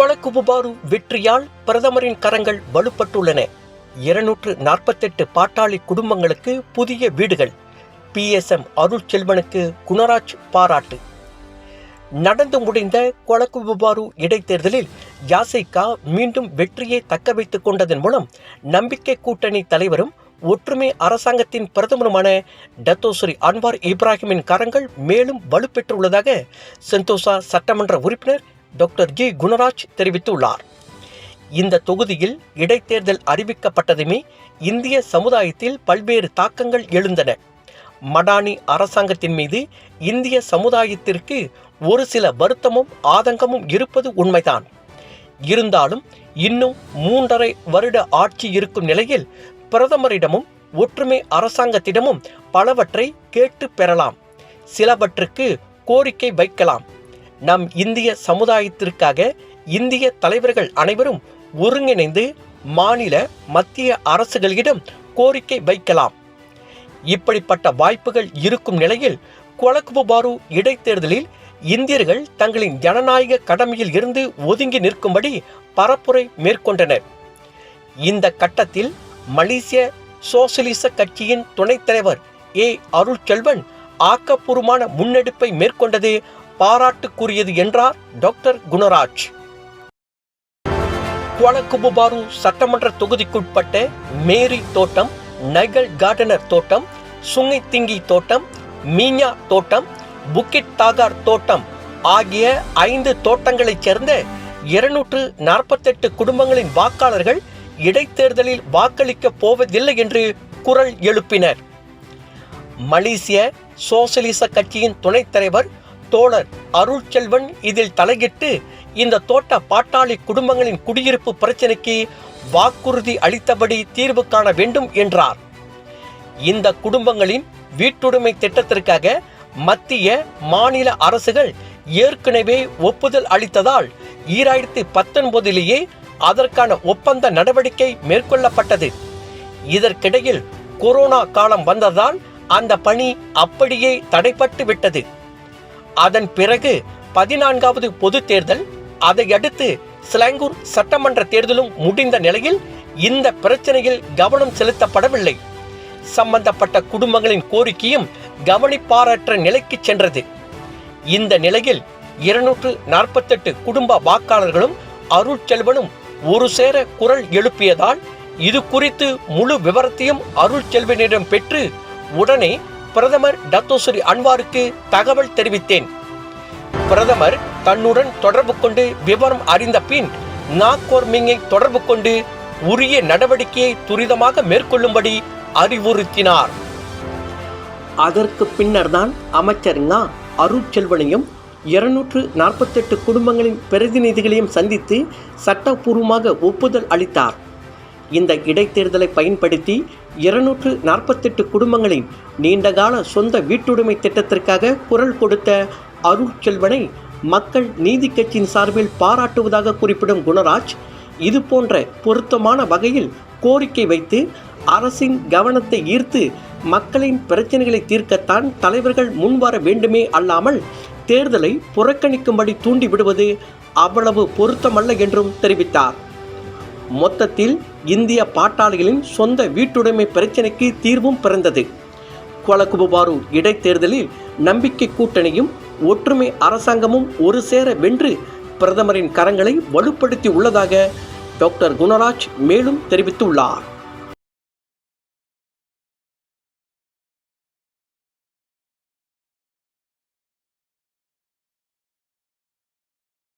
கொலகுபுபாரு வெற்றியால் பிரதமரின் கரங்கள் வலுப்பட்டுள்ளன. இருநூற்று நாற்பத்தெட்டு பாட்டாளி குடும்பங்களுக்கு புதிய வீடுகள். பி எஸ் எம் அருள் செல்வனுக்கு குணராஜ் பாராட்டு. நடந்து முடிந்த கொலகுபுபாரு இடைத்தேர்தலில் யாசைகா மீண்டும் வெற்றியை தக்க வைத்துக் கொண்டதன் மூலம் நம்பிக்கை கூட்டணி தலைவரும் ஒற்றுமை அரசாங்கத்தின் பிரதமருமான டத்தோஸ்ரீ அன்வார் இப்ராஹிமின் கரங்கள் மேலும் வலுப்பெற்றுள்ளதாக செந்தோசா சட்டமன்ற உறுப்பினர் டாக்டர் ஜி குணராஜ் தெரிவித்துள்ளார். இந்த தொகுதியில் இடைத்தேர்தல் அறிவிக்கப்பட்டதுமே இந்திய சமுதாயத்தில் பல்வேறு தாக்கங்கள் எழுந்தன. மடானி அரசாங்கத்தின் மீது இந்திய சமுதாயத்திற்கு ஒரு சில வருத்தமும் ஆதங்கமும் இருப்பது உண்மைதான். இருந்தாலும் இன்னும் மூன்றரை வருட ஆட்சி இருக்கும் நிலையில் பிரதமரிடமும் ஒற்றுமை அரசாங்கத்திடமும் பலவற்றை கேட்டு பெறலாம். சிலவற்றுக்கு கோரிக்கை வைக்கலாம். நம் இந்திய சமுதாயத்திற்காக இந்திய தலைவர்கள் அனைவரும் ஒருங்கிணைந்து மாநில மத்திய அரசுகளிடம் கோரிக்கை வைக்கலாம். இப்படிப்பட்ட வாய்ப்புகள் இருக்கும் நிலையில் கொலக்குபாரு இடைத்தேர்தலில் இந்தியர்கள் தங்களின் ஜனநாயக கடமையில் இருந்து ஒதுங்கி நிற்கும்படி பரப்புரை மேற்கொண்டனர். இந்த கட்டத்தில் மலேசிய சோசலிச கட்சியின் துணைத் தலைவர் ஏ. அருள்செல்வன் ஆக்கப்பூர்வமான முன்னெடுப்பை மேற்கொண்டது பாராட்டுக்குரியது என்றார் டாக்டர் குணராஜ். குவலக்குபுபாரு சட்டமன்ற தொகுதிக்குட்பட்ட மேரி தோட்டம் நைகல் கார்டனர் தோட்டம் சுங்கை திங்கி தோட்டம் மீஞா தோட்டம் புக்கிட் தாகார் தோட்டம் ஆகிய ஐந்து தோட்டங்களைச் சேர்ந்த இருநூற்று நாற்பத்தெட்டு குடும்பங்களின் வாக்காளர்கள் இடைத்தேர்தலில் வாக்களிக்கப் போவதில்லை என்று குரல் எழுப்பினர். மலேசிய சோசலிச கட்சியின் துணைத் தலைவர் தோழர் அருள்செல்வன் இதில் தலையிட்டு இந்த தோட்ட பாட்டாளி குடும்பங்களின் குடியிருப்பு பிரச்சினைக்கு வாக்குறுதி அளித்தபடி தீர்வு காண வேண்டும் என்றார். இந்த குடும்பங்களின் வீட்டுடைமை திட்டத்திற்காக மத்திய மாநில அரசுகள் ஏற்கனவே ஒப்புதல் அளித்ததால் ஈராயிரத்தி பத்தொன்பதிலேயே அதற்கான ஒப்பந்த நடவடிக்கை மேற்கொள்ளப்பட்டது. இதற்கிடையில் கொரோனா காலம் வந்ததால் அந்த பணி அப்படியே தடைப்பட்டு விட்டது அதன் பிறகு பதினான்காவது பொது தேர்தல் அதையடுத்து சிலாங்கூர் சட்டமன்ற தேர்தலும் முடிந்த நிலையில் இந்த பிரச்சனையில் கவனம் செலுத்தப்படவில்லை. சம்பந்தப்பட்ட குடும்பங்களின் கோரிக்கையும் கவனிப்பாரற்ற நிலைக்கு சென்றது. இந்த நிலையில் இருநூற்று நாற்பத்தெட்டு குடும்ப வாக்காளர்களும் அருள்செல்வனும் ஒரு சேர குரல் எழுப்பியதால் இது குறித்து முழு விவரத்தையும் அருள்செல்வனிடம் பெற்று உடனே பிரதமர் டத்தோஸ்ரீ அன்வாருக்கு தகவல் தெரிவித்தேன். பிரதமர் தன்னுடன் தொடர்பு கொண்டு விவரம் அறிந்த பின் நாக்கோர்மிங்கை தொடர்பு கொண்டு உரிய நடவடிக்கையை துரிதமாக மேற்கொள்ளும்படி அறிவுறுத்தினார். அதற்கு பின்னர்தான் அமைச்சர் நா. அருட்செல்வனையும் இருநூற்று நாற்பத்தெட்டு குடும்பங்களின் பிரதிநிதிகளையும் சந்தித்து சட்டப்பூர்வமாக ஒப்புதல் அளித்தார். இந்த இடைத்தேர்தலை பயன்படுத்தி இருநூற்று நாற்பத்தெட்டு குடும்பங்களின் நீண்டகால சொந்த வீட்டுடைமை திட்டத்திற்காக குரல் கொடுத்த அருட்செல்வனை மக்கள் நீதி கட்சியின் சார்பில் பாராட்டுவதாக குறிப்பிடும் குணராஜ் இது போன்ற பொருத்தமான வகையில் கோரிக்கை வைத்து அரசின் கவனத்தை ஈர்த்து மக்களின் பிரச்சனைகளை தீர்க்கத்தான் தலைவர்கள் முன்வர வேண்டுமே அல்லாமல் தேர்தலை புறக்கணிக்கும்படி தூண்டிவிடுவது அவ்வளவு பொருத்தமல்ல என்றும் தெரிவித்தார். மொத்தத்தில் இந்திய பாட்டாளிகளின் சொந்த வீட்டுடைமை பிரச்சினைக்கு தீர்வும் பிறந்தது. கொலகுபுபாரு இடைத்தேர்தலில் நம்பிக்கை கூட்டணியும் ஒற்றுமை அரசாங்கமும் ஒரு சேர வென்று பிரதமரின் கரங்களை வலுப்படுத்தி உள்ளதாக டாக்டர் குணராஜ் மேலும் தெரிவித்துள்ளார்.